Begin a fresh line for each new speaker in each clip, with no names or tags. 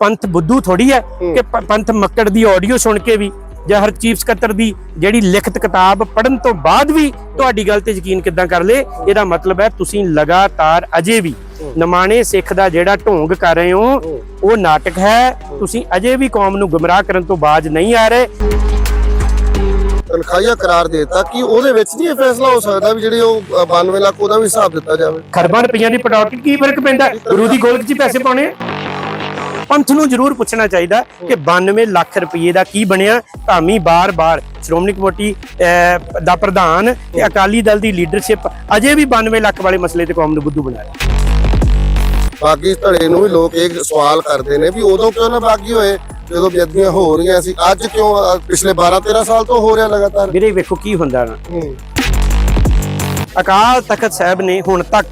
ਪੰਥ ਬੁੱਧੂ ਥੋੜੀ ਹੈ ਕਿ ਪੰਥ ਮੱਕੜ ਦੀ ਆਡੀਓ ਸੁਣ ਕੇ ਵੀ ਜਾਂ ਹਰ ਚੀਫ ਸਕੱਤਰ ਦੀ ਜਿਹੜੀ ਲਿਖਤ ਕਿਤਾਬ ਪੜਨ ਤੋਂ ਬਾਅਦ ਵੀ ਤੁਹਾਡੀ ਗੱਲ ਤੇ ਯਕੀਨ ਕਿੱਦਾਂ ਕਰ ਲੇ ਇਹਦਾ ਮਤਲਬ ਹੈ ਤੁਸੀਂ ਲਗਾਤਾਰ ਅਜੇ ਵੀ ਨਮਾਣੇ ਸਿੱਖ ਦਾ ਜਿਹੜਾ ਢੋਂਗ ਕਰ ਰਹੇ ਹੋ ਉਹ ਨਾਟਕ ਹੈ। ਤੁਸੀਂ ਅਜੇ ਵੀ ਕੌਮ ਨੂੰ ਗੁੰਮਰਾਹ ਕਰਨ ਤੋਂ ਬਾਜ ਨਹੀਂ ਆ ਰਹੇ।
ਤਨਖਾਹੀਆ ਕਰਾਰ ਦੇਤਾ ਕਿ ਉਹਦੇ ਵਿੱਚ ਨਹੀਂ ਇਹ ਫੈਸਲਾ ਹੋ ਸਕਦਾ ਵੀ ਜਿਹੜੇ ਉਹ ਅ, 92 ਲੱਖ ਉਹਦਾ ਵੀ ਹਿਸਾਬ ਦਿੱਤਾ ਜਾਵੇ?
ਖਰਬਾਂ ਰੁਪਈਆਂ ਦੀ ਪਟੌਤੀ ਕੀ ਫ਼ਰਕ ਪੈਂਦਾ? ਗੁਰੂ ਦੀ ਗੋਲਕ 'ਚ ਪੈਸੇ ਪਾਉਣੇ ਆ। ਪੰਥ ਨੂੰ ਜ਼ਰੂਰ ਪੁੱਛਣਾ ਚਾਹੀਦਾ ਕਿ 92 ਲੱਖ ਰੁਪਏ ਦਾ ਕੀ ਬਣਿਆ? ਧਾਮੀ ਬਾਰ-ਬਾਰ ਸ਼੍ਰੋਮਣੀ ਕਮੇਟੀ ਦਾ ਪ੍ਰਧਾਨ ਤੇ ਅਕਾਲੀ ਦਲ ਦੀ ਲੀਡਰਸ਼ਿਪ ਅਜੇ ਵੀ 92 ਲੱਖ ਵਾਲੇ ਮਸਲੇ ਤੇ ਕੌਮ ਨੂੰ ਬੁੱਧੂ ਬਣਾ ਰਹੀ।
ਬਾਗੀ ਧੜੇ ਨੂੰ ਵੀ ਲੋਕ ਇਹ ਸਵਾਲ ਕਰਦੇ ਨੇ ਵੀ ਉਦੋਂ ਕਿਉਂ ਨਾ ਬਾਗੀ ਹੋਏ? ਜਦੋਂ ਬੇਅਦਬੀਆਂ ਹੋ ਰਹੀਆਂ ਸੀ ਅੱਜ ਕਿਉਂ ਪਿਛਲੇ 12 13 ਸਾਲ ਤੋਂ ਹੋ ਰਿਹਾ ਲਗਾਤਾਰ?
ਵੀਰੇ ਵੇਖੋ ਕੀ ਹੁੰਦਾ ਨਾ। ਅਕਾਲ ਤਖਤ ਸਾਹਿਬ ਨੇ ਹੁਣ ਤੱਕ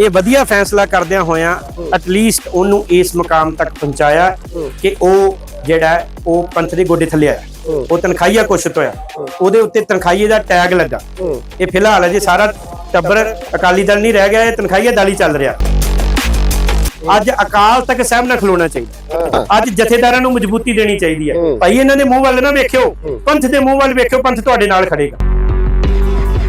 ਇਹ ਵਧੀਆ ਫੈਸਲਾ ਕਰਦਿਆਂ ਹੋਇਆਂ ਐਟਲੀਸਟ ਉਹਨੂੰ ਇਸ ਮੁਕਾਮ ਤੱਕ ਪਹੁੰਚਾਇਆ ਕਿ ਉਹ ਜਿਹੜਾ ਉਹ ਪੰਥ ਦੇ ਗੋਡੇ ਥੱਲੇ ਆਇਆ। ਉਹ ਤਨਖਾਹੀਆ ਘੋਸ਼ਿਤ ਹੋਇਆ ਉਹਦੇ ਉੱਤੇ ਤਨਖਾਹੀਏ ਦਾ ਟੈਗ ਲੱਗਾ। ਇਹ ਫਿਲਹਾਲ ਅਜੇ ਸਾਰਾ ਟੱਬਰ ਅਕਾਲੀ ਦਲ ਨਹੀਂ ਰਹਿ ਗਿਆ ਇਹ ਤਨਖਾਹੀਆ ਦਲ ਹੀ ਚੱਲ ਰਿਹਾ। ਅੱਜ ਅਕਾਲ ਤਖਤ ਸਾਹਿਬ ਨਾਲ ਖਲੋਣਾ ਚਾਹੀਦਾ। ਅੱਜ ਜਥੇਦਾਰਾਂ ਨੂੰ ਮਜ਼ਬੂਤੀ ਦੇਣੀ ਚਾਹੀਦੀ ਹੈ।
ਹੂੰ।
ਭਾਈ ਇਹਨਾਂ ਦੇ ਮੂੰਹ ਵੱਲ ਨਾ ਵੇਖਿਓ। ਪੰਥ ਦੇ ਮੂੰਹ ਵੱਲ ਵੇਖਿਓ ਪੰਥ ਤੁਹਾਡੇ ਨਾਲ ਖੜੇਗਾ।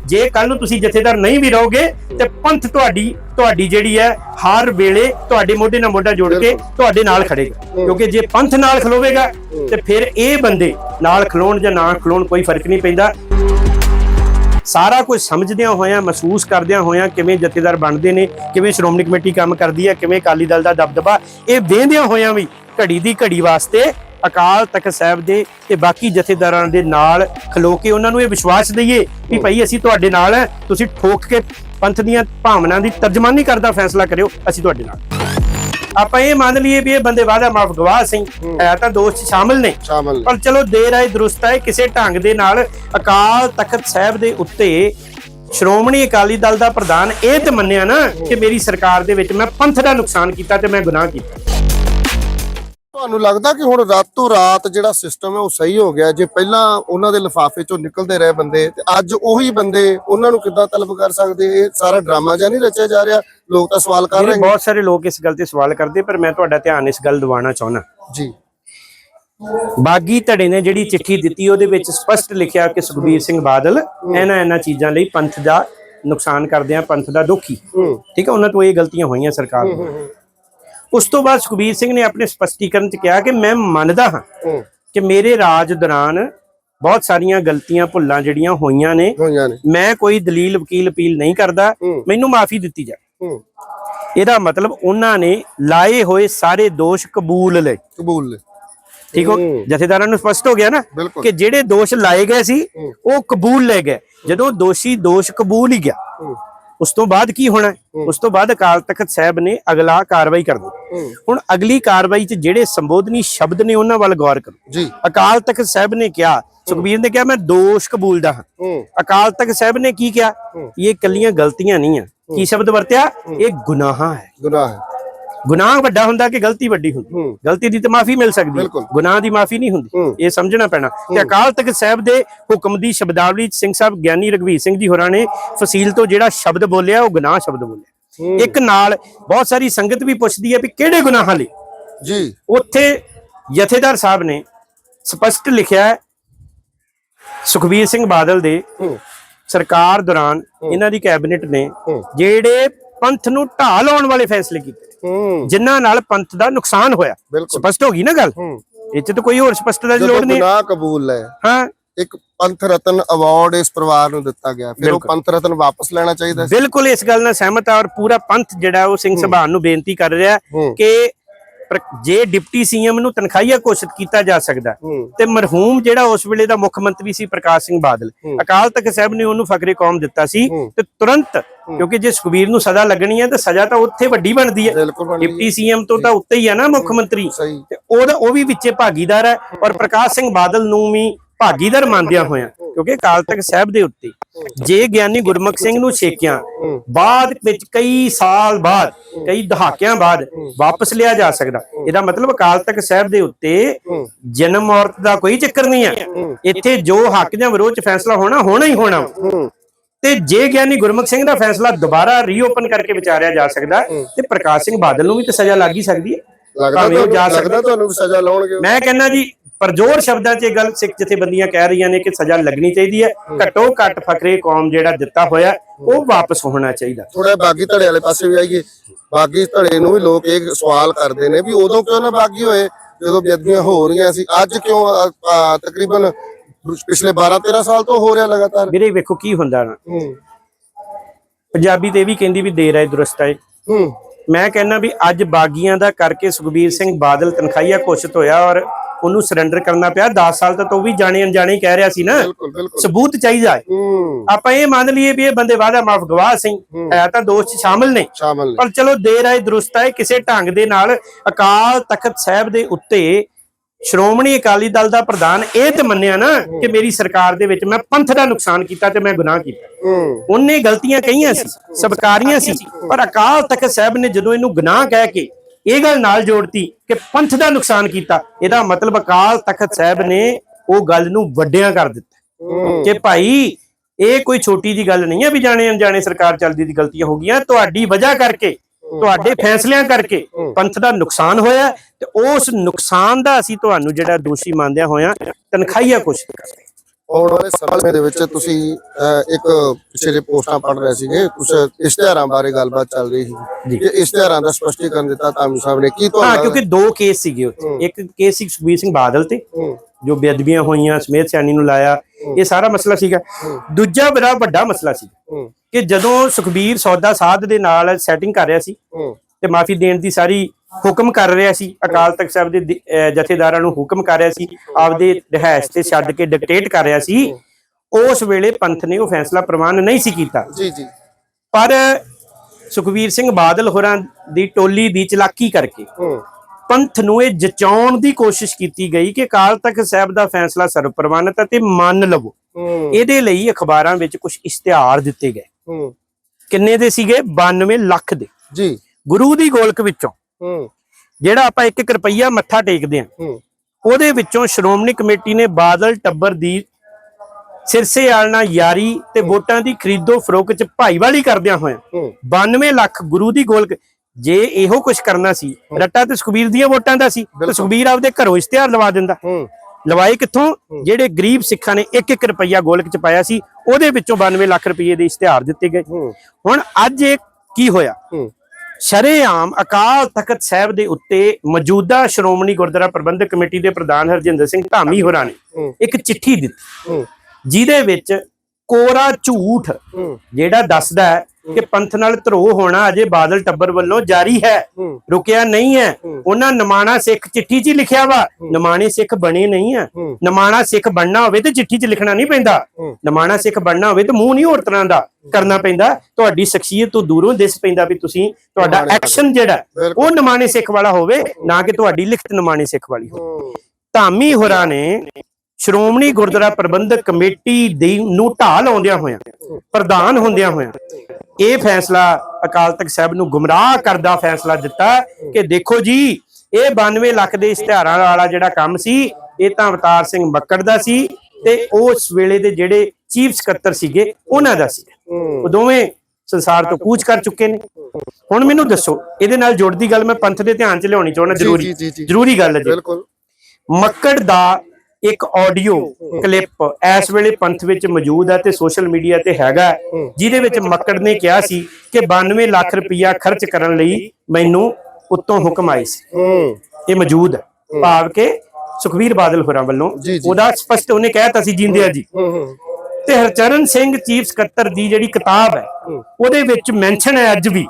ਜੇ ਕੱਲ ਨੂੰ ਤੁਸੀਂ ਜਥੇਦਾਰ ਨਹੀਂ ਵੀ ਰਹੋਗੇ ਤੇ ਪੰਥ ਤੁਹਾਡੀ ਤੁਹਾਡੀ ਜਿਹੜੀ ਹੈ ਹਰ ਵੇਲੇ ਤੁਹਾਡੇ ਮੋਢੇ ਨਾਲ ਮੋਢਾ ਜੋੜ ਕੇ ਤੁਹਾਡੇ ਨਾਲ ਖੜੇਗਾ ਕਿਉਂਕਿ ਜੇ ਪੰਥ ਨਾਲ ਖਲੋਵੇਗਾ ਤੇ ਫਿਰ ਇਹ ਬੰਦੇ ਨਾਲ ਖਲੋਣ ਜਾਂ ਨਾ ਖਲੋਣ ਕੋਈ ਫ਼ਰਕ ਨਹੀਂ ਪੈਂਦਾ। ਸਾਰਾ ਕੁਝ ਸਮਝਦਿਆਂ ਹੋਇਆਂ ਮਹਿਸੂਸ ਕਰਦਿਆਂ ਹੋਇਆਂ ਕਿਵੇਂ ਜਥੇਦਾਰ ਬਣਦੇ ਨੇ ਕਿਵੇਂ ਸ਼੍ਰੋਮਣੀ ਕਮੇਟੀ ਕੰਮ ਕਰਦੀ ਹੈ ਕਿਵੇਂ ਅਕਾਲੀ ਦਲ ਦਾ ਦਬਦਬਾ ਇਹ ਵੇਂਦਿਆਂ ਹੋਇਆਂ ਵੀ ਘੜੀ ਦੀ ਘੜੀ ਵਾਸਤੇ ਅਕਾਲ ਤਖਤ ਸਾਹਿਬ ਦੇ ਤੇ ਬਾਕੀ ਜਥੇਦਾਰਾਂ ਦੇ ਨਾਲ ਖਲੋ ਕੇ ਉਹਨਾਂ ਨੂੰ ਇਹ ਵਿਸ਼ਵਾਸ ਦਈਏ ਵੀ ਭਾਈ ਅਸੀਂ ਤੁਹਾਡੇ ਨਾਲ ਹੈ ਤੁਸੀਂ ਠੋਕ ਕੇ ਪੰਥ ਦੀਆਂ ਭਾਵਨਾ ਦੀ ਤਰਜਮਾਨੀ ਕਰਦਾ ਫੈਸਲਾ ਕਰਿਓ ਅਸੀਂ ਤੁਹਾਡੇ ਨਾਲ ਆਪਾਂ ਇਹ ਮੰਨ ਲਈਏ ਵੀ ਇਹ ਬੰਦੇ ਵਾਦਾ ਮਾਫ ਗਵਾਹ ਸੀ ਹੈ। ਤਾਂ ਦੋਸਤ 'ਚ ਸ਼ਾਮਲ ਨੇ।
ਸ਼ਾਮਲ ਨੇ।
ਪਰ ਚਲੋ ਦੇਰ ਆਏ ਦਰੁਸਤ ਆਏ ਕਿਸੇ ਢੰਗ ਦੇ ਨਾਲ ਅਕਾਲ ਤਖਤ ਸਾਹਿਬ ਦੇ ਉੱਤੇ ਸ਼੍ਰੋਮਣੀ ਅਕਾਲੀ ਦਲ ਦਾ ਪ੍ਰਧਾਨ ਇਹ ਤੇ ਮੰਨਿਆ ਨਾ ਕਿ ਮੇਰੀ ਸਰਕਾਰ ਦੇ ਵਿੱਚ ਮੈਂ ਪੰਥ ਦਾ ਨੁਕਸਾਨ ਕੀਤਾ ਤੇ ਮੈਂ ਗੁਨਾਹ ਕੀਤਾ।
ਤੁਹਾਨੂੰ ਲੱਗਦਾ ਕਿ ਹੁਣ ਰਾਤੋਂ ਰਾਤ ਜਿਹੜਾ ਸਿਸਟਮ ਹੈ ਉਹ ਸਹੀ ਹੋ ਗਿਆ? ਜੇ ਪਹਿਲਾਂ ਉਹਨਾਂ ਦੇ ਲਿਫਾਫੇ ਚੋਂ ਨਿਕਲਦੇ ਰਹੇ ਬੰਦੇ ਤੇ ਅੱਜ ਉਹੀ ਬੰਦੇ ਉਹਨਾਂ ਨੂੰ ਕਿੱਦਾਂ ਤਲਬ ਕਰ ਸਕਦੇ? ਇਹ ਸਾਰਾ ਡਰਾਮਾ ਜਾਂ ਨਹੀਂ ਰਚਿਆ ਜਾ ਰਿਹਾ? ਲੋਕ ਤਾਂ ਸਵਾਲ ਕਰ ਰਹੇ ਨੇ।
ਬਹੁਤ ਸਾਰੇ ਲੋਕ ਇਸ ਗੱਲ ਤੇ ਸਵਾਲ ਕਰਦੇ ਪਰ ਮੈਂ ਤੁਹਾਡਾ ਧਿਆਨ ਇਸ ਗੱਲ ਦਿਵਾਉਣਾ ਚਾਹੁੰਦਾ।
ਜੀ।
ਬਾਗੀ ਧੜੇ ਨੇ ਜਿਹੜੀ ਚਿੱਠੀ ਦਿੱਤੀ ਉਹਦੇ ਵਿੱਚ ਸਪਸ਼ਟ ਲਿਖਿਆ ਕਿ ਸੁਖਬੀਰ ਸਿੰਘ ਬਾਦਲ ਇਹਨਾਂ ਇਹਨਾਂ ਚੀਜ਼ਾਂ ਲਈ ਪੰਥ ਦਾ ਨੁਕਸਾਨ ਕਰਦੇ ਆ ਪੰਥ ਦਾ ਦੋਖੀ। ਠੀਕ ਹੈ ਉਹਨਾਂ ਤੋਂ ਇਹ ਗਲਤੀਆਂ ਹੋਈਆਂ ਸਰਕਾਰ ਤੋਂ ਉਸ ਤੋਂ ਬਾਅਦ ਸੁਖਬੀਰ ਸਿੰਘ ਨੇ ਆਪਣੇ ਸਪਸ਼ਟੀਕਰਨ ਚ ਕਿਹਾ ਕਿ ਮੈਂ ਮੰਨਦਾ ਹਾਂ ਕਿ ਮੇਰੇ ਰਾਜ ਦੌਰਾਨ ਬਹੁਤ ਸਾਰੀਆਂ ਗਲਤੀਆਂ ਭੁੱਲਾਂ ਜਿਹੜੀਆਂ ਹੋਈਆਂ ਨੇ ਮੈਂ ਕੋਈ ਦਲੀਲ ਵਕੀਲ ਅਪੀਲ ਨਹੀਂ ਕਰਦਾ। ਮੈਨੂੰ ਮਾਫੀ ਦਿੱਤੀ ਜਾਏ। ਇਹਦਾ ਮਤਲਬ ਉਹਨਾਂ ਨੇ ਲਾਏ ਹੋਏ ਸਾਰੇ ਦੋਸ਼ ਕਬੂਲ ਲਏ।
ਕਬੂਲ ਨੇ
ਠੀਕ ਹੋ। ਜਥੇਦਾਰਾਂ ਨੂੰ ਸਪਸ਼ਟ ਹੋ ਗਿਆ ਨਾ ਕਿ ਜਿਹੜੇ ਦੋਸ਼ ਲਾਏ ਗਏ ਸੀ ਉਹ ਕਬੂਲ ਲੈ ਗਏ। ਜਦੋਂ ਦੋਸ਼ੀ ਦੋਸ਼ ਕਬੂਲ ਹੀ ਗਿਆ ਉਸ ਤੋਂ ਬਾਅਦ ਕੀ ਹੋਣਾ? ਉਸ ਤੋਂ ਬਾਅਦ ਅਕਾਲ ਤਖਤ ਸਾਹਿਬ ਨੇ ਅਗਲਾ ਕਾਰਵਾਈ ਕਰਨੀ ਹੁਣ ਅਗਲੀ ਕਾਰਵਾਈ 'ਚ ਜਿਹੜੇ ਸੰਬੋਧਨੀ ਸ਼ਬਦ ਨੇ ਉਹਨਾਂ ਵੱਲ ਗੌਰ ਕਰੋ।
ਜੀ।
ਅਕਾਲ ਤਖਤ ਸਾਹਿਬ ਨੇ ਕਿਹਾ ਸੁਖਬੀਰ ਨੇ ਕਿਹਾ ਮੈਂ ਦੋਸ਼ ਕਬੂਲਦਾ ਹਾਂ।
ਹੂੰ।
ਅਕਾਲ ਤਖਤ ਸਾਹਿਬ ਨੇ ਕੀ ਕਿਹਾ? ਇਹ ਕੱਲੀਆਂ ਗਲਤੀਆਂ ਨਹੀਂ ਆ। ਕੀ ਸ਼ਬਦ ਵਰਤਿਆ? ਇਹ ਗੁਨਾਹਾਂ ਹੈ।
ਗੁਨਾਹ ਹੈ।
ਗੁਨਾਹ ਵੱਡਾ ਹੁੰਦਾ ਕਿ ਗਲਤੀ ਵੱਡੀ ਹੁੰਦੀ। ਗਲਤੀ ਦੀ ਤਾਂ ਮਾਫੀ ਮਿਲ ਸਕਦੀ। ਹੈ। ਗੁਨਾਹ ਦੀ ਮਾਫੀ ਨਹੀਂ ਹੁੰਦੀ। ਇਹ ਸਮਝਣਾ ਪੈਣਾ। ਤੇ ਅਕਾਲ ਤਖਤ ਸਾਹਿਬ ਦੇ ਹੁਕਮ ਦੀ ਸ਼ਬਦਾਵਲੀ ਸਿੰਘ ਸਾਹਿਬ ਗਿਆਨੀ ਰਗਵੀਰ ਸਿੰਘ ਜੀ ਹੋਰਾਂ ਨੇ ਫਸੀਲ ਤੋਂ ਜਿਹੜਾ ਸ਼ਬਦ ਬੋਲਿਆ ਉਹ ਗੁਨਾਹ ਸ਼ਬਦ ਬੋਲਿਆ। ਇੱਕ ਨਾਲ ਬਹੁਤ ਸਾਰੀ ਸੰਗਤ ਵੀ ਪੁੱਛਦੀ ਹੈ ਵੀ ਕਿਹੜੇ ਗੁਨਾਹਾਂ ਲਈ?
ਜੀ।
ਉੱਥੇ ਜਥੇਦਾਰ ਸਾਹਿਬ ਨੇ ਸਪਸ਼ਟ ਲਿਖਿਆ ਹੈ ਸੁਖਬੀਰ ਸਿੰਘ ਬਾਦਲ ਦੇ ਸਰਕਾਰ ਦੌਰਾਨ ਇਹਨਾਂ ਦੀ ਕੈਬਨਿਟ ਨੇ। ਜਿਹੜੇ ਪੰਥ ਨੂੰ ਢਾਹ ਲਾਉਣ ਵਾਲੇ ਫੈਸਲੇ ਕੀਤੇ। ਜਿਨ੍ਹਾਂ ਨਾਲ ਪੰਥ ਦਾ ਨੁਕਸਾਨ ਹੋਇਆ। ਸਪਸ਼ਟ ਹੋ ਗਈ ਨਾ ਗੱਲ? ਇਹ 'ਚ ਤਾਂ ਕੋਈ ਹੋਰ ਸਪਸ਼ਟਤਾ ਦੀ ਲੋੜ ਨਹੀਂ।
ਗੁਨਾਹ ਕਬੂਲ ਹੈ
ਹਾਂ।
ਇੱਕ ਪੰਥ ਰਤਨ ਅਵਾਰਡ ਇਸ ਪਰਿਵਾਰ ਨੂੰ ਦਿੱਤਾ ਗਿਆ। ਫਿਰ ਉਹ। ਪੰਥ ਰਤਨ ਵਾਪਸ ਲੈਣਾ ਚਾਹੀਦਾ
ਬਿਲਕੁਲ ਇਸ ਗੱਲ ਨਾਲ ਸਹਿਮਤ ਆ ਔਰ ਪੂਰਾ ਪੰਥ ਜਿਹੜਾ ਉਹ ਸਿੰਘ ਸਭਾਨ ਨੂੰ ਬੇਨਤੀ ਕਰ ਰਿਹਾ ਕਿ ਜੇ ਡਿਪਟੀ ਸੀਐਮ ਨੂੰ ਤਨਖਾਹੀਆ ਘੋਸ਼ਿਤ ਕੀਤਾ ਜਾ ਸਕਦਾ
ਹੂੰ
ਤੇ ਮਰਹੂਮ ਜਿਹੜਾ ਉਸ ਵੇਲੇ ਦਾ ਮੁੱਖ ਮੰਤਰੀ ਸੀ ਪ੍ਰਕਾਸ਼ ਸਿੰਘ ਬਾਦਲ
ਹੂੰ।
ਅਕਾਲ ਤਖਤ ਸਾਹਿਬ ਨੇ ਉਹਨੂੰ ਫਕਰੇ ਕੌਮ ਦਿੱਤਾ ਸੀ
ਹੂੰ।
ਤੇ ਤੁਰੰਤ ਕਿਉਂਕਿ ਜੇ ਸੁਖਬੀਰ ਨੂੰ ਸਜ਼ਾ ਲੱਗਣੀ ਹੈ ਤਾਂ ਸਜ਼ਾ ਤਾਂ ਉੱਥੇ ਵੱਡੀ ਬਣਦੀ ਹੈ। ਡਿਪਟੀ ਸੀਐਮ ਤੋਂ ਤਾਂ ਉੱਤੇ ਹੀ ਆ ਨਾ ਮੁੱਖ ਮੰਤਰੀ। ਤੇ ਉਹਦਾ ਉਹ ਵੀ ਵਿੱਚੇ ਭਾਗੀਦਾਰ ਹੈ। ਔਰ ਪ੍ਰਕਾਸ਼ ਸਿੰਘ ਬਾਦਲ ਨੂੰ ਵੀ ਭਾਗੀਦਾਰ ਮੰਨਦਿਆਂ ਹੋਇਆਂ ਕਿਉਂਕਿ ਅਕਾਲ ਤਖਤ ਸਾਹਿਬ ਦੇ ਉੱਤੇ ਜੇ ਗਿਆਨੀ ਗੁਰਮੁਖ ਸਿੰਘ ਨੂੰ ਛੇਕਿਆਂ ਬਾਅਦ ਵਿੱਚ ਕਈ ਸਾਲ ਬਾਅਦ ਕਈ ਦਹਾਕਿਆਂ ਬਾਅਦ ਵਾਪਸ ਲਿਆ ਜਾ ਸਕਦਾ। ਇਹਦਾ ਮਤਲਬ ਅਕਾਲ ਤਖਤ ਸਾਹਿਬ ਦੇ ਉੱਤੇ ਜਨਮ ਔਰਤ ਦਾ ਕੋਈ ਚੱਕਰ ਨਹੀਂ ਹੈ। ਇੱਥੇ ਜੋ ਹੱਕ ਜਾਂ ਵਿਰੋਧ ਚ ਫੈਸਲਾ ਹੋਣਾ ਹੋਣਾ ਹੀ ਹੋਣਾ। ਤੇ ਜੇ ਗਿਆਨੀ ਗੁਰਮੁਖ ਸਿੰਘ ਦਾ ਫੈਸਲਾ ਦੁਬਾਰਾ ਰੀਓਪਨ ਕਰਕੇ ਵਿਚਾਰਿਆ ਜਾ ਸਕਦਾ ਤੇ ਪ੍ਰਕਾਸ਼ ਸਿੰਘ ਬਾਦਲ ਨੂੰ ਵੀ ਤਾਂ ਸਜ਼ਾ ਲੱਗ ਹੀ ਸਕਦੀ ਹੈ।
ਲੱਗਦਾ
ਜਾ
ਤੁਹਾਨੂੰ
ਸਕਦਾ।
ਸਜ਼ਾ ਲਾਉਣਗੇ?
ਮੈਂ ਕਹਿੰਦਾ ਜੀ ਪਰਜੋਰ ਸ਼ਬਦਾਂ 'ਚ ਇਹ ਗੱਲ ਸਿੱਖ ਜਥੇਬੰਦੀਆਂ ਕਹਿ ਰਹੀਆਂ ਨੇ ਕਿ ਸਜ਼ਾ ਲੱਗਣੀ ਚਾਹੀਦੀ ਹੈ। ਘੱਟੋ ਘੱਟ ਫਕਰੇ ਕੌਮ ਜਿਹੜਾ ਦਿੱਤਾ ਹੋਇਆ ਉਹ ਵਾਪਸ ਹੋਣਾ ਚਾਹੀਦਾ।
ਥੋੜਾ ਬਾਗੀ ਧੜੇ ਵਾਲੇ ਪਾਸੇ ਵੀ ਆਈਏ। ਬਾਗੀ ਧੜੇ ਨੂੰ ਵੀ ਲੋਕ ਇਹ ਸਵਾਲ ਕਰਦੇ ਨੇ ਵੀ ਉਦੋਂ ਕਿਉਂ ਨਾ ਬਾਗੀ ਹੋਏ? ਜਦੋਂ ਬੇਅਦਬੀਆਂ ਹੋ ਰਹੀਆਂ ਸੀ ਅੱਜ ਕਿਉਂ ਤਕਰੀਬਨ ਪਿਛਲੇ 12 13 ਸਾਲ ਤੋਂ ਹੋ ਰਿਹਾ ਲਗਾਤਾਰ।
ਵੀਰੇ ਵੇਖੋ ਕੀ ਹੁੰਦਾ ਨਾ। ਪੰਜਾਬੀ ਤੇ ਇਹ ਵੀ ਕਹਿੰਦੀ ਵੀ ਦੇਰ ਹੈ ਦੁਰਸਤ ਹੈ
ਹੂੰ।
ਮੈਂ ਕਹਿੰਦਾ ਵੀ ਅੱਜ ਬਾਗੀਆਂ ਦਾ ਕਰਕੇ ਸੁਖਬੀਰ ਸਿੰਘ ਬਾਦਲ ਤਨਖਾਹੀਆ ਘੋਸ਼ਿਤ ਹੋਇਆ ਔਰ ਉਹਨੂੰ ਸਰੈਂਡਰ ਕਰਨਾ ਪਿਆ। 10 ਸਾਲ ਤੱਕ ਉਹ ਵੀ ਜਾਣੇ ਅਣਜਾਣੇ ਕਹਿ ਰਿਹਾ ਸੀ ਨਾ। ਸਬੂਤ ਚਾਹੀਦਾ ਹੈ। ਆਪਾਂ ਇਹ ਮੰਨ ਲਈਏ ਵੀ ਇਹ ਬੰਦੇ ਵਾਦਾ ਮਾਫ ਗਵਾਹ ਸਿੰਘ। ਹੈ। ਤਾਂ ਦੋਸ਼ 'ਚ ਸ਼ਾਮਲ ਨੇ। ਪਰ ਚਲੋ ਦੇਰ ਆਏ ਦਰੁਸਤ ਆਏ ਕਿਸੇ ਢੰਗ ਦੇ ਨਾਲ ਅਕਾਲ ਤਖਤ ਸਾਹਿਬ ਦੇ ਉੱਤੇ ਸ਼੍ਰੋਮਣੀ ਅਕਾਲੀ ਦਲ ਦਾ ਪ੍ਰਧਾਨ ਇਹ ਤੇ ਮੰਨਿਆ ਨਾ ਕਿ ਮੇਰੀ ਸਰਕਾਰ ਦੇ ਵਿੱਚ ਮੈਂ ਪੰਥ ਦਾ ਨੁਕਸਾਨ ਕੀਤਾ ਤੇ ਮੈਂ ਗੁਨਾਹ ਕੀਤਾ। ਉਹਨੇ ਗਲਤੀਆਂ ਕਹੀਆਂ ਸੀ ਸਬਕਾਰੀਆਂ ਸੀ। ਪਰ ਅਕਾਲ ਤਖਤ ਸਾਹਿਬ ਨੇ ਜਦੋਂ ਇਹਨੂੰ ਗੁਨਾਹ ਕਹਿ ਕੇ ਇਹ ਗੱਲ ਨਾਲ ਜੋੜਤੀ ਕਿ ਪੰਥ ਦਾ ਨੁਕਸਾਨ ਕੀਤਾ। ਇਹਦਾ ਮਤਲਬ ਅਕਾਲ ਤਖਤ ਸਾਹਿਬ ਨੇ ਉਹ ਗੱਲ ਨੂੰ ਵੱਡਿਆਂ ਕਰ ਦਿੱਤਾ। ਕਿ ਭਾਈ ਇਹ ਕੋਈ ਛੋਟੀ ਜੀ ਗੱਲ ਨਹੀਂ ਹੈ ਵੀ ਜਾਣੇ ਅਣਜਾਣੇ ਸਰਕਾਰ ਚੱਲਦੀ ਦੀ ਗਲਤੀਆਂ ਹੋ ਗਈਆਂ। ਤੁਹਾਡੀ ਵਜ੍ਹਾ ਕਰਕੇ ਤੁਹਾਡੇ ਫੈਸਲਿਆਂ ਕਰਕੇ ਪੰਥ ਦਾ ਨੁਕਸਾਨ ਹੋਇਆ ਤੇ ਉਸ ਨੁਕਸਾਨ ਦਾ ਅਸੀਂ ਤੁਹਾਨੂੰ ਜਿਹੜਾ ਦੋਸ਼ੀ ਮੰਨਦਿਆਂ ਹੋਇਆ ਤਨਖਾਹੀਆ ਕੁਛ
ਆਉਣ ਵਾਲੇ ਸਮੇਂ ਦੇ ਵਿੱਚ ਤੁਸੀਂ ਇੱਕ ਪਿਛਲੇ ਜਿਹੇ ਪੋਸਟਾਂ ਪੜ ਰਹੇ ਸੀਗੇ ਕੁਝ ਇਸ਼ਤਿਹਾਰਾਂ ਬਾਰੇ ਗੱਲਬਾਤ ਚੱਲ ਰਹੀ ਸੀ। ਕਿ ਇਸ਼ਤਿਹਾਰਾਂ ਦਾ ਸਪਸ਼ਟੀਕਰਨ ਦਿੱਤਾ ਧਾਮੀ ਸਾਹਿਬ ਨੇ। ਕੀ
ਹਾਂ
ਤੁਹਾਨੂੰ
ਕਿਉਂਕਿ ਦੋ ਕੇਸ ਸੀਗੇ ਉੱਥੇ। ਇੱਕ ਕੇਸ ਸੀ ਸੁਖਬੀਰ ਸਿੰਘ ਬਾਦਲ ਤੇ ਜੋ ਬੇਅਦਬੀਆਂ ਹੋਈਆਂ ਸਮੇਤ ਸਿਆਣੀ ਨੂੰ ਲਾਇਆ। ਇਹ ਸਾਰਾ ਮਸਲਾ ਸੀਗਾ। ਦੂਜਾ ਬੜਾ ਵੱਡਾ ਮਸਲਾ ਸੀ ਕਿ ਜਦੋਂ ਸੁਖਬੀਰ ਸੌਦਾ ਸਾਧ ਦੇ ਨਾਲ ਸੈਟਿੰਗ ਕਰ ਰਿਹਾ ਸੀ ਤੇ ਮਾਫੀ ਦੇਣ ਦੀ ਸਾਰੀ ਹੁਕਮ ਕਰ ਰਿਹਾ ਸੀ ਅਕਾਲ ਤਖਤ ਸਾਹਿਬ ਦੇ ਜਥੇਦਾਰਾਂ ਨੂੰ ਹੁਕਮ ਕਰ ਰਿਹਾ ਸੀ ਆਪਦੇ ਰਿਹਾਇਸ਼ ਤੇ ਛੱਡ ਕੇ ਡਿਕਟੇਟ ਕਰ ਰਿਹਾ ਸੀ। ਉਸ ਵੇਲੇ ਪੰਥ ਨੇ ਉਹ ਫੈਸਲਾ ਪ੍ਰਵਾਨ ਨਹੀਂ ਸੀ ਕੀਤਾ।
ਜੀ ਜੀ।
ਪਰ ਸੁਖਬੀਰ ਸਿੰਘ ਬਾਦਲ ਹੋਰਾਂ ਦੀ ਟੋਲੀ ਦੀ ਚਲਾਕੀ ਕਰਕੇ ਪੰਥ ਨੂੰ ਇਹ ਜਚਾਉਣ ਦੀ ਕੋਸ਼ਿਸ਼ ਕੀਤੀ ਗਈ ਕਿ ਅਕਾਲ ਤਖਤ ਸਾਹਿਬ ਦਾ ਫੈਸਲਾ ਸਰਵ ਪ੍ਰਵਾਨਿਤ ਹੈ ਤੇ ਮੰਨ ਲਵੋ। ਇਹਦੇ ਲਈ ਅਖਬਾਰਾਂ ਵਿੱਚ ਕੁਝ ਇਸ਼ਤਿਹਾਰ ਦਿੱਤੇ ਗਏ। ਕਿੰਨੇ ਦੇ ਸੀਗੇ? 92 ਲੱਖ ਦੇ।
ਜੀ।
ਗੁਰੂ ਦੀ ਗੋਲਕ ਵਿੱਚੋਂ ਜਿਹੜਾ ਆਪਾਂ 1 ਰੁਪਈਆ ਮੱਥਾ ਟੇਕਦੇ ਆ
ਹੂੰ।
ਉਹਦੇ ਵਿੱਚੋਂ ਸ਼੍ਰੋਮਣੀ ਕਮੇਟੀ ਨੇ ਬਾਦਲ ਟੱਬਰ ਦੀ ਸਿਰਸੇ ਆਲਣਾ ਯਾਰੀ ਤੇ ਵੋਟਾਂ ਦੀ ਖਰੀਦੋ ਫਰੋਖ ਚ ਭਾਈਵਾਲੀ ਕਰਦਿਆਂ ਹੋਇਆਂ
ਹੂੰ।
92 ਲੱਖ ਗੁਰੂ ਦੀ ਗੋਲਕ ਜੇ ਇਹੋ ਕੁਝ ਕਰਨਾ ਸੀ ਰੱਟਾ ਤੇ ਸੁਖਬੀਰ ਦੀਆਂ ਵੋਟਾਂ ਦਾ ਸੀ ਤੇ ਸੁਖਬੀਰ ਆਪਦੇ ਘਰੋਂ ਇਸ਼ਤਿਹਾਰ ਲਵਾ ਦਿੰਦਾ। ਲਵਾਏ ਕਿੱਥੋਂ? ਜਿਹੜੇ ਗਰੀਬ ਸਿੱਖਾਂ ਨੇ 1-1 ਰੁਪਈਆ ਗੋਲਕ ਚ ਪਾਇਆ ਸੀ ਉਹਦੇ ਵਿੱਚੋਂ 92 ਲੱਖ ਰੁਪਏ ਦੇ ਇਸ਼ਤਿਹਾਰ ਦਿੱਤੇ ਗਏ। ਹੁਣ ਅੱਜ ਇਹ ਕੀ ਹੋਇਆ? ਸ਼ਰੇਆਮ ਅਕਾਲ ਤਖਤ ਸਾਹਿਬ ਦੇ ਉੱਤੇ ਮੌਜੂਦਾ ਸ਼੍ਰੋਮਣੀ ਗੁਰਦੁਆਰਾ ਪ੍ਰਬੰਧਕ ਕਮੇਟੀ ਦੇ ਪ੍ਰਧਾਨ ਹਰਜਿੰਦਰ ਸਿੰਘ ਧਾਮੀ ਹੋਰਾਂ ਨੇ ਇੱਕ ਚਿੱਠੀ ਦਿੱਤੀ। ਜਿਹਦੇ ਵਿੱਚ ਕੋਰਾ ਝੂਠ ਜਿਹੜਾ ਦੱਸਦਾ ਹੈ ਕਿ ਪੰਥ ਨਾਲ ਧਰੋਹ ਹੋਣਾ ਅਜੇ ਬਾਦਲ ਟੱਬਰ ਵੱਲੋਂ ਜਾਰੀ ਹੈ ਰੁਕਿਆ ਨਹੀਂ ਹੈ। ਉਹਨਾਂ ਨਮਾਣਾ ਸਿੱਖ ਚਿੱਠੀ 'ਚ ਲਿਖਿਆ ਵਾ ਨਮਾਣੇ ਸਿੱਖ ਬਣੇ ਨਹੀਂ ਆ
ਹੂੰ।
ਨਮਾਣਾ ਸਿੱਖ ਬਣਨਾ ਹੋਵੇ ਤੇ ਚਿੱਠੀ 'ਚ ਲਿਖਣਾ ਨਹੀਂ ਪੈਂਦਾ। ਨਮਾਣਾ ਸਿੱਖ ਬਣਨਾ ਹੋਵੇ ਤੇ ਮੂੰਹ ਨਹੀਂ ਹੋਰ ਤਰ੍ਹਾਂ ਦਾ ਕਰਨਾ ਪੈਂਦਾ। ਤੁਹਾਡੀ ਸ਼ਖਸੀਅਤ ਤੋਂ ਦੂਰੋਂ ਦਿਸ ਪੈਂਦਾ ਵੀ ਤੁਸੀਂ ਤੁਹਾਡਾ ਐਕਸ਼ਨ ਜਿਹੜਾ। ਉਹ ਨਮਾਣੇ ਸਿੱਖ ਵਾਲਾ ਹੋਵੇ ਨਾ ਕਿ ਤੁਹਾਡੀ ਲਿਖਤ ਨਮਾਣੇ ਸਿੱਖ ਵਾਲੀ ਹੋਵੇ। ਧਾਮੀ ਹੋਰਾਂ ਨੇ ਸ਼੍ਰੋਮਣੀ ਗੁਰਦੁਆਰਾ ਪ੍ਰਬੰਧਕ ਕਮੇਟੀ ਦੀ ਨੂੰ ਢਾਹ ਲਾਉਂਦਿਆਂ ਹੋਇਆਂ ਪ੍ਰਧਾਨ ਹੁੰਦਿਆਂ ਹੋਇਆਂ ਇਹ ਫੈਸਲਾ ਅਕਾਲ ਤਖਤ ਸਾਹਿਬ ਨੂੰ ਗੁੰਮਰਾਹ ਕਰਦਾ ਫੈਸਲਾ ਦਿੱਤਾ ਕਿ ਦੇਖੋ ਜੀ ਇਹ 92 ਲੱਖ ਦੇ ਇਸ਼ਤਿਹਾਰਾਂ ਵਾਲਾ ਜਿਹੜਾ ਕੰਮ ਸੀ ਇਹ ਤਾਂ ਅਵਤਾਰ ਸਿੰਘ ਮੱਕੜ ਦਾ ਸੀ ਤੇ ਉਸ ਵੇਲੇ ਦੇ ਜਿਹੜੇ ਚੀਫ ਸਕੱਤਰ ਸੀਗੇ ਉਹਨਾਂ ਦਾ ਸੀ। ਉਹ ਦੋਵੇਂ ਸੰਸਾਰ ਤੋਂ ਕੂਚ ਕਰ ਚੁੱਕੇ ਨੇ। ਹੁਣ ਮੈਨੂੰ ਦੱਸੋ ਇਹਦੇ ਨਾਲ ਜੁੜਦੀ ਗੱਲ ਮੈਂ ਪੰਥ ਦੇ ਧਿਆਨ 'ਚ ਲਿਆਉਣੀ ਚਾਹੁੰਦਾ ਜ਼ਰੂਰੀ। ਜ਼ਰੂਰੀ ਗੱਲ ਹੈ ਜੀ।
ਬਿਲਕੁਲ।
ਮੱਕੜ ਦਾ ਇੱਕ ਆਡੀਓ ਕਲਿੱਪ ਇਸ ਵੇਲੇ ਪੰਥ ਵਿੱਚ ਮੌਜੂਦ ਹੈ ਤੇ ਸੋਸ਼ਲ ਮੀਡੀਆ ਤੇ ਹੈਗਾ ਜਿਹਦੇ ਵਿੱਚ ਮੱਕੜ ਨੇ ਕਿਹਾ ਸੀ ਕਿ 92 ਲੱਖ ਰੁਪਇਆ ਖਰਚ ਕਰਨ ਲਈ ਮੈਨੂੰ ਉੱਤੋਂ ਹੁਕਮ ਆਏ ਸੀ। ਇਹ ਮੌਜੂਦ ਹੈ। ਭਾਵ ਕਿ ਸੁਖਵੀਰ ਬਾਦਲ ਹੋਰਾਂ ਵੱਲੋਂ। ਉਹਦਾ ਸਪਸ਼ਟ ਉਹਨੇ ਕਹਿਤਾ ਸੀ ਜਿੰਦਿਆ ਜੀ। ਤੇ ਹਰਚਰਨ ਸਿੰਘ ਚੀਫ ਸਕੱਤਰ ਦੀ ਜਿਹੜੀ ਕਿਤਾਬ ਹੈ ਉਹਦੇ ਵਿੱਚ ਮੈਂਸ਼ਨ ਹੈ ਅੱਜ ਵੀ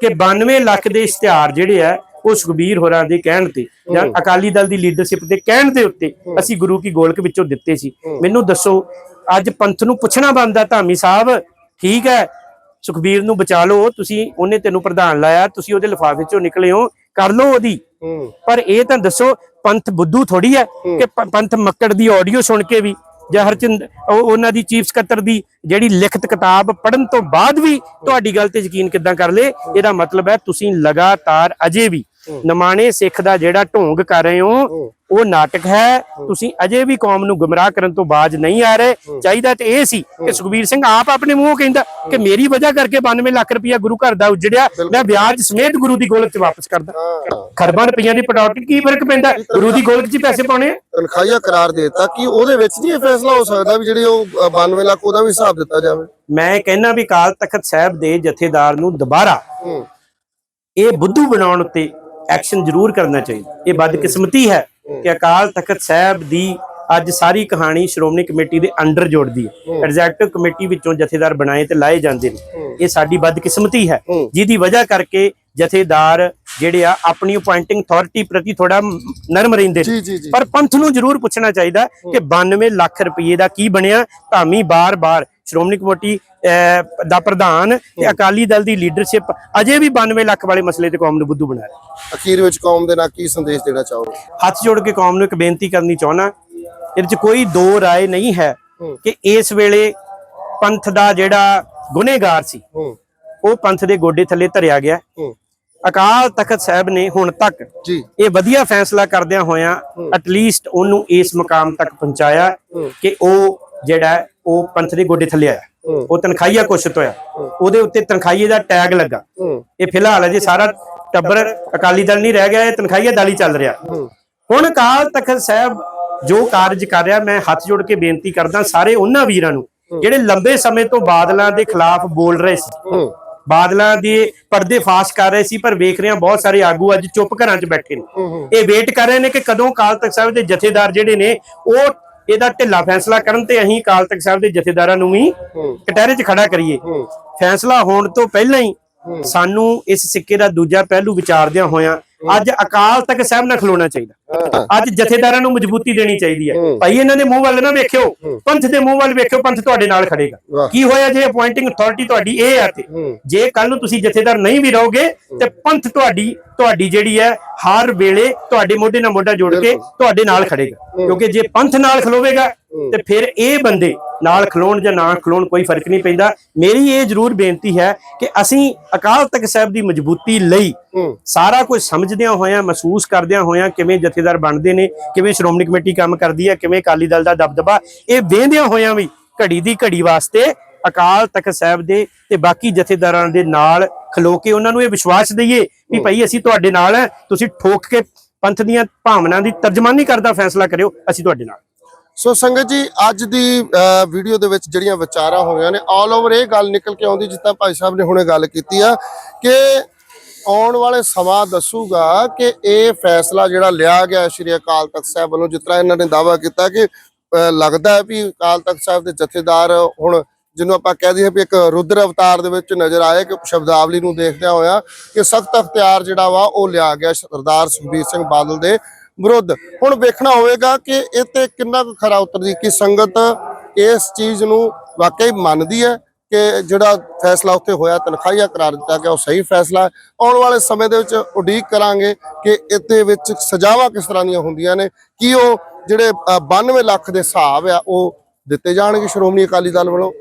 ਕਿ 92 ਲੱਖ ਦੇ ਇਸ਼ਤਿਹਾਰ ਜਿਹੜੇ ਆ ਉਹ ਸੁਖਬੀਰ ਹੋਰਾਂ ਦੇ ਕਹਿਣ ਤੇ ਜਾਂ ਅਕਾਲੀ ਦਲ ਦੀ ਲੀਡਰਸ਼ਿਪ ਦੇ ਕਹਿਣ ਦੇ ਉੱਤੇ ਅਸੀਂ ਗੁਰੂ ਕੀ ਗੋਲਕ ਵਿੱਚੋਂ ਦਿੱਤੇ ਸੀ। ਮੈਨੂੰ ਦੱਸੋ ਅੱਜ ਪੰਥ ਨੂੰ ਪੁੱਛਣਾ ਬਣਦਾ ਧਾਮੀ ਸਾਹਿਬ ਠੀਕ ਹੈ ਸੁਖਬੀਰ ਨੂੰ ਬਚਾ ਲਓ ਤੁਸੀਂ ਉਹਨੇ ਤੈਨੂੰ ਪ੍ਰਧਾਨ ਲਾਇਆ ਤੁਸੀਂ ਉਹਦੇ ਲਿਫਾਫੇ ਚੋਂ ਨਿਕਲੇ ਹੋ ਕਰ ਲਓ ਉਹਦੀ। ਪਰ ਇਹ ਤਾਂ ਦੱਸੋ ਪੰਥ ਬੁੱਧੂ ਥੋੜੀ ਹੈ ਕਿ ਪੰਥ ਮੱਕੜ ਦੀ ਆਡੀਓ ਸੁਣ ਕੇ ਵੀ ਜਾਂ ਹਰਚੰਦ ਉਹ- ਉਹਨਾਂ ਦੀ ਚੀਫ ਸਕੱਤਰ ਦੀ ਜਿਹੜੀ ਲਿਖਤ ਕਿਤਾਬ ਪੜਨ ਤੋਂ ਬਾਅਦ ਵੀ ਤੁਹਾਡੀ ਗੱਲ ਤੇ ਯਕੀਨ ਕਿੱਦਾਂ ਕਰ ਲੇ ਇਹਦਾ ਮਤਲਬ ਹੈ ਤੁਸੀਂ ਲਗਾਤਾਰ ਅਜੇ ਵੀ ਨਮਾਣੇ ਸਿੱਖ ਦਾ ਜਿਹੜਾ ਢੋਂਗ ਕਰ ਰਹੇ ਹੋ। ਉਹ ਨਾਟਕ ਹੈ। ਤੁਸੀਂ ਅਜੇ ਵੀ ਕੌਮ ਨੂੰ ਗੁੰਮਰਾਹ ਕਰਨ ਤੋਂ ਬਾਜ ਨਹੀਂ ਆ ਰਹੇ। ਚਾਹੀਦਾ ਤੇ ਇਹ ਸੀ ਕਿ ਸੁਖਬੀਰ ਸਿੰਘ ਆਪ ਆਪਣੇ ਮੂੰਹੋਂ ਕਹਿੰਦਾ ਕਿ ਮੇਰੀ ਵਜ੍ਹਾ ਕਰਕੇ 92 ਲੱਖ ਰੁਪਇਆ ਗੁਰੂ ਘਰ ਦਾ ਉਜੜਿਆ ਮੈਂ ਵਿਆਜ ਸਮੇਤ ਗੁਰੂ ਦੀ ਗੋਲਕ 'ਚ ਵਾਪਸ ਕਰਦਾ। ਖਰਬਾਂ ਰੁਪਈਆਂ ਦੀ ਪਟੌਟੀ ਕੀ ਫ਼ਰਕ ਪੈਂਦਾ? ਗੁਰੂ ਦੀ ਗੋਲਕ 'ਚ ਪੈਸੇ ਪਾਉਣੇ।
ਤਨਖਾਹੀਆ ਕਰਾਰ ਦੇ ਦਿੱਤਾ ਕਿ ਉਹਦੇ ਵਿੱਚ ਨਹੀਂ ਇਹ ਫੈਸਲਾ ਹੋ ਸਕਦਾ ਵੀ ਜਿਹੜੀ ਉਹ ਅ, 92 ਲੱਖ ਉਹਦਾ ਵੀ ਹਿਸਾਬ ਦਿੱਤਾ ਜਾਵੇ?
ਮੈਂ ਕਹਿੰਦਾ ਵੀ ਕਾਲ ਤਖਤ ਸਾਹਿਬ ਦੇ ਜਥੇਦਾਰ ਨੂੰ ਦੁਬਾਰਾ ਇਹ ਬੁੱਧੂ ਬਣਾਉਣ ਉੱਤੇ ਐਕਸ਼ਨ ਜ਼ਰੂਰ ਕਰਨਾ ਚਾਹੀਦਾ। ਇਹ ਬਦਕਿਸਮਤੀ ਹੈ ਕਿ ਅਕਾਲ ਤਖਤ ਸਾਹਿਬ ਦੀ ਅੱਜ ਸਾਰੀ ਕਹਾਣੀ ਸ਼੍ਰੋਮਣੀ ਕਮੇਟੀ ਦੇ ਅੰਡਰ ਜੁੜਦੀ ਹੈ। ਐਗਜ਼ੈਕਟਿਵ ਕਮੇਟੀ ਵਿੱਚੋਂ ਜਥੇਦਾਰ ਬਣਾਏ ਤੇ ਲਾਏ ਜਾਂਦੇ ਨੇ। ਇਹ ਸਾਡੀ ਬਦਕਿਸਮਤੀ ਹੈ। ਜਿਹਦੀ ਵਜ੍ਹਾ ਕਰਕੇ ਜਥੇਦਾਰ ਜਿਹੜੇ ਆ ਆਪਣੀ ਅਪਾਇੰਟਿੰਗ ਅਥਾਰਟੀ ਪ੍ਰਤੀ ਥੋੜਾ ਨਰਮ ਰਹਿੰਦੇ ਨੇ। ਪਰ ਪੰਥ ਨੂੰ ਜ਼ਰੂਰ ਪੁੱਛਣਾ ਚਾਹੀਦਾ ਕਿ 92 ਲੱਖ ਰੁਪਏ ਦਾ ਕੀ ਬਣਿਆ? ਧਾਮੀ ਬਾਰ-ਬਾਰ ਸ਼੍ਰੋਮਣੀ ਕਮੇਟੀ ਦਾ ਪ੍ਰਧਾਨ ਤੇ ਅਕਾਲੀ ਦਲ ਦੀ ਲੀਡਰਸ਼ਿਪ ਅਜੇ ਵੀ 92 ਲੱਖ ਵਾਲੇ ਮਸਲੇ ਤੇ ਕੌਮ ਨੂੰ ਬੁੱਧੂ ਬਣਾ ਰਹੀ
ਅਖੀਰ ਵਿੱਚ ਕੌਮ ਦੇ ਨਾਲ ਕੀ ਸੰਦੇਸ਼ ਦੇਣਾ ਚਾਹੋਗੇ?
ਹੱਥ ਜੋੜ ਕੇ ਕੌਮ ਨੂੰ ਇੱਕ ਬੇਨਤੀ ਕਰਨੀ ਚਾਹਣਾ ਇਹਦੇ 'ਚ ਕੋਈ ਦੋ ਰਾਏ ਨਹੀਂ ਹੈ। ਕਿ ਇਸ ਵੇਲੇ ਪੰਥ ਦਾ ਜਿਹੜਾ ਗੁਨੇਗਾਰ ਸੀ ਉਹ ਪੰਥ ਦੇ ਗੋਡੇ ਥੱਲੇ ਧਰਿਆ ਗਿਆ। ਅਕਾਲ ਤਖਤ ਸਾਹਿਬ ਨੇ ਹੁਣ ਤੱਕ ਇਹ ਵਧੀਆ ਫੈਸਲਾ ਕਰਦਿਆਂ ਹੋਇਆਂ ਐਟਲੀਸਟ ਉਹਨੂੰ ਇਸ ਮੁਕਾਮ ਤੱਕ ਪਹੁੰਚਾਇਆ। ਕਿ ਉਹ ਜਿਹੜਾ ਉਹ ਪੰਥ ਦੇ ਗੋਡੇ ਥੱਲੇ ਆਇਆ। ਉਹ ਤਨਖਾਹੀਆ ਕੁਸ਼ਤ ਹੋਇਆ ਉਹਦੇ ਉੱਤੇ ਤਨਖਾਹੀਏ ਦਾ ਟੈਗ ਲੱਗਾ। ਇਹ ਫਿਲਹਾਲ ਅਜੇ ਸਾਰਾ ਟੱਬਰ ਅਕਾਲੀ ਦਲ ਨਹੀਂ ਰਹਿ ਗਿਆ ਇਹ ਤਨਖਾਹੀਆ ਦਲ ਚੱਲ ਰਿਹਾ। ਹੁਣ ਅਕਾਲ ਤਖਤ ਸਾਹਿਬ ਜੋ ਕਾਰਜ ਕਰ ਰਿਹਾ ਮੈਂ ਹੱਥ ਜੋੜ ਕੇ ਬੇਨਤੀ ਕਰਦਾ ਸਾਰੇ ਉਹਨਾਂ ਵੀਰਾਂ ਨੂੰ ਜਿਹੜੇ ਲੰਬੇ ਸਮੇਂ ਤੋਂ ਬਾਦਲਾਂ ਦੇ ਖਿਲਾਫ ਬੋਲ ਰਹੇ ਸੀ। ਬਾਦਲਾਂ ਦੇ ਪਰਦੇ ਫਾਸ਼ ਕਰ ਰਹੇ ਸੀ ਪਰ ਵੇਖ ਰਹੇ ਹਾਂ ਬਹੁਤ ਸਾਰੇ ਆਗੂ ਅੱਜ ਚੁੱਪ ਘਰਾਂ 'ਚ ਬੈਠੇ ਨੇ। ਇਹ ਵੇਟ ਕਰ ਰਹੇ ਨੇ ਕਿ ਕਦੋਂ ਕਾਲ ਤਖਤ ਸਾਹਿਬ ਦੇ ਜਥੇਦਾਰ ਜਿਹੜੇ ਨੇ ਉਹ ਇਹਦਾ ਢਿੱਲਾ ਫੈਸਲਾ ਕਰਨ ਤੇ ਅਸੀਂ ਕਾਲ ਤਖਤ ਸਾਹਿਬ ਦੇ ਜਥੇਦਾਰਾਂ ਨੂੰ ਵੀ ਕਟਹਿਰੇ 'ਚ ਖੜਾ ਕਰੀਏ। ਫੈਸਲਾ ਹੋਣ ਤੋਂ ਪਹਿਲਾਂ ਹੀ ਸਾਨੂੰ ਇਸ ਸਿੱਕੇ ਦਾ ਦੂਜਾ ਪਹਿਲੂ ਵਿਚਾਰਦਿਆਂ ਹੋਇਆਂ ਅੱਜ ਅਕਾਲ ਤਖਤ ਸਾਹਿਬ ਨਾਲ ਖਲੋਣਾ ਚਾਹੀਦਾ। ਅੱਜ ਜਥੇਦਾਰਾਂ ਨੂੰ ਮਜ਼ਬੂਤੀ ਦੇਣੀ ਚਾਹੀਦੀ ਹੈ। ਭਾਈ ਇਹਨਾਂ ਦੇ ਮੂੰਹ ਵੱਲ ਨਾ ਵੇਖਿਓ। ਪੰਥ ਦੇ ਮੂੰਹ ਵੱਲ ਵੇਖਿਓ ਪੰਥ ਤੁਹਾਡੇ ਨਾਲ ਖੜੇਗਾ। ਕੀ ਹੋਇਆ ਜੇ ਅਪਾਇੰਟਿੰਗ ਅਥਾਰਟੀ ਤੁਹਾਡੀ ਇਹ ਹੈ ਤੇ? ਜੇ ਕੱਲ ਨੂੰ ਤੁਸੀਂ ਜਥੇਦਾਰ ਨਹੀਂ ਵੀ ਰਹੋਗੇ ਤੇ ਪੰਥ ਤੁਹਾਡੀ ਤੁਹਾਡੀ ਜਿਹੜੀ ਹੈ ਹਰ ਵੇਲੇ ਤੁਹਾਡੇ ਮੋਢੇ ਨਾਲ ਮੋਢਾ ਜੋੜ ਕੇ ਤੁਹਾਡੇ ਨਾਲ ਖੜੇਗਾ। ਕਿਉਂਕਿ ਜੇ ਪੰਥ ਨਾਲ ਖਲੋਵੇਗਾ ਤੇ ਫਿਰ ਇਹ ਬੰਦੇ ਨਾਲ ਖਲੋਣ ਜਾਂ ਨਾ ਖਲੋਣ ਕੋਈ ਫ਼ਰਕ ਨਹੀਂ ਪੈਂਦਾ। ਮੇਰੀ ਇਹ ਜ਼ਰੂਰ ਬੇਨਤੀ ਹੈ ਕਿ ਅਸੀਂ ਅਕਾਲ ਤਖਤ ਸਾਹਿਬ ਦੀ ਮਜ਼ਬੂਤੀ ਲਈ ਸਾਰਾ ਕੁਝ ਸਮਝਦਿਆਂ ਹੋਇਆਂ ਮਹਿਸੂਸ ਕਰਦਿਆਂ ਹੋਇਆਂ ਕਿਵੇਂ ਜਥੇਦਾਰ ਬਣਦੇ ਨੇ ਕਿਵੇਂ ਸ਼੍ਰੋਮਣੀ ਕਮੇਟੀ ਕੰਮ ਕਰਦੀ ਹੈ ਕਿਵੇਂ ਅਕਾਲੀ ਦਲ ਦਾ ਦਬਦਬਾ ਇਹ ਵੇਂਦਿਆਂ ਹੋਇਆਂ ਵੀ ਘੜੀ ਦੀ ਘੜੀ ਵਾਸਤੇ ਅਕਾਲ ਤਖਤ ਸਾਹਿਬ ਦੇ ਤੇ ਬਾਕੀ ਜਥੇਦਾਰਾਂ ਦੇ ਨਾਲ ਖਲੋ ਕੇ ਉਹਨਾਂ ਨੂੰ ਇਹ ਵਿਸ਼ਵਾਸ ਦਈਏ ਵੀ ਭਾਈ ਅਸੀਂ ਤੁਹਾਡੇ ਨਾਲ ਹੈ ਤੁਸੀਂ ਠੋਕ ਕੇ ਪੰਥ ਦੀਆਂ ਭਾਵਨਾ ਦੀ ਤਰਜਮਾਨੀ ਕਰਦਾ ਫੈਸਲਾ ਕਰਿਓ ਅਸੀਂ ਤੁਹਾਡੇ ਨਾਲ।
ਸੋ ਸੰਗਤ ਜੀ ਅੱਜ ਦੀ ਵੀਡੀਓ ਦੇ ਵਿੱਚ ਜਿਹੜੀਆਂ ਵਿਚਾਰਾਂ ਹੋਈਆਂ ਨੇ ਆਲ ਓਵਰ ਇਹ ਗੱਲ ਨਿਕਲ ਕੇ ਆਉਂਦੀ ਜਿੱਦਾਂ ਭਾਈ ਸਾਹਿਬ ਨੇ ਹੁਣੇ ਗੱਲ ਕੀਤੀ ਆ ਕਿ ਆਉਣ ਵਾਲੇ ਸਮਾਂ ਦੱਸੂਗਾ ਕਿ ਇਹ ਫੈਸਲਾ ਜਿਹੜਾ ਲਿਆ ਗਿਆ ਸ਼੍ਰੀ ਅਕਾਲ ਤਖਤ ਸਾਹਿਬ ਵੱਲੋਂ, ਜਿਸ ਤਰ੍ਹਾਂ ਇਹਨਾਂ ਨੇ ਦਾਅਵਾ ਕੀਤਾ ਕਿ ਲੱਗਦਾ ਹੈ ਵੀ ਅਕਾਲ ਤਖਤ ਸਾਹਿਬ ਦੇ ਜਥੇਦਾਰ ਹੁਣ ਜਿਹਨੂੰ ਆਪਾਂ ਕਹਿ ਦਈਏ ਵੀ ਇੱਕ ਰੁਦਰ ਅਵਤਾਰ ਦੇ ਵਿੱਚ ਨਜ਼ਰ ਆਏ ਕਿ ਸ਼ਬਦਾਵਲੀ ਨੂੰ ਦੇਖਦਿਆਂ ਹੋਇਆ ਕਿ ਸਖਤ ਅਖਤਿਆਰ ਜਿਹੜਾ ਵਾ ਉਹ ਲਿਆ ਗਿਆ ਸਰਦਾਰ ਸੁਖਬੀਰ ਸਿੰਘ ਬਾਦਲ ਦੇ ਵਿਰੁੱਧ। ਹੁਣ ਵੇਖਣਾ ਹੋਵੇਗਾ ਕਿ ਇਹ ਤੇ ਕਿੰਨਾ ਕੁ ਖਰਾ ਉਤਰਦੀ, ਕਿ ਸੰਗਤ ਇਸ ਚੀਜ਼ ਨੂੰ ਵਾਕਈ ਮੰਨਦੀ ਹੈ। ਕਿ ਜਿਹੜਾ ਫੈਸਲਾ ਉੱਥੇ ਹੋਇਆ ਤਨਖਾਹੀਆ ਕਰਾਰ ਦਿੱਤਾ ਗਿਆ ਉਹ ਸਹੀ ਫੈਸਲਾ ਹੈ। ਆਉਣ ਵਾਲੇ ਸਮੇਂ ਦੇ ਵਿੱਚ ਉਡੀਕ ਕਰਾਂਗੇ ਕਿ ਇਹਦੇ ਵਿੱਚ ਸਜ਼ਾਵਾਂ ਕਿਸ ਤਰ੍ਹਾਂ ਦੀਆਂ ਹੁੰਦੀਆਂ ਨੇ ਕੀ ਉਹ ਜਿਹੜੇ ਅ, 92 ਲੱਖ ਦੇ ਹਿਸਾਬ ਆ ਉਹ ਦਿੱਤੇ ਜਾਣਗੇ ਸ਼੍ਰੋਮਣੀ ਅਕਾਲੀ ਦਲ ਵੱਲੋਂ।